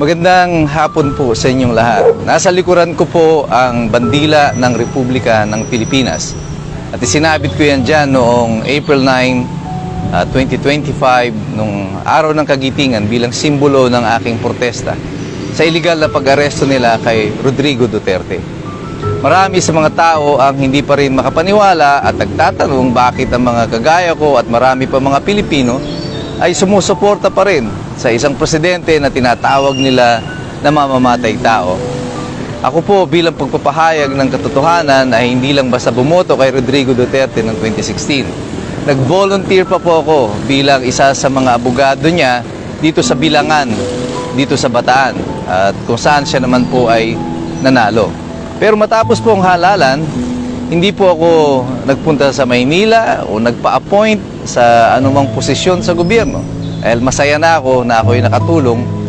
Magandang hapon po sa inyong lahat. Nasa likuran ko po ang bandila ng Republika ng Pilipinas. At isinabit ko yan dyan noong April 9, ah, 2025, nung araw ng kagitingan bilang simbolo ng aking protesta sa iligal na pag-aresto nila kay Rodrigo Duterte. Marami sa mga tao ang hindi pa rin makapaniwala at nagtatanong bakit ang mga kagaya ko at marami pa mga Pilipino ay sumusuporta pa rin sa isang presidente na tinatawag nila na mamamatay tao. Ako po bilang pagpapahayag ng katotohanan ay hindi lang basta bumoto kay Rodrigo Duterte noong 2016. Nag-volunteer pa po ako bilang isa sa mga abogado niya dito sa Bilangan, dito sa Bataan, at kung saan siya naman po ay nanalo. Pero matapos po ang halalan, hindi po ako nagpunta sa Maynila o nagpa-appoint sa anumang posisyon sa gobyerno. Dahil masaya na ako na ako'y nakatulong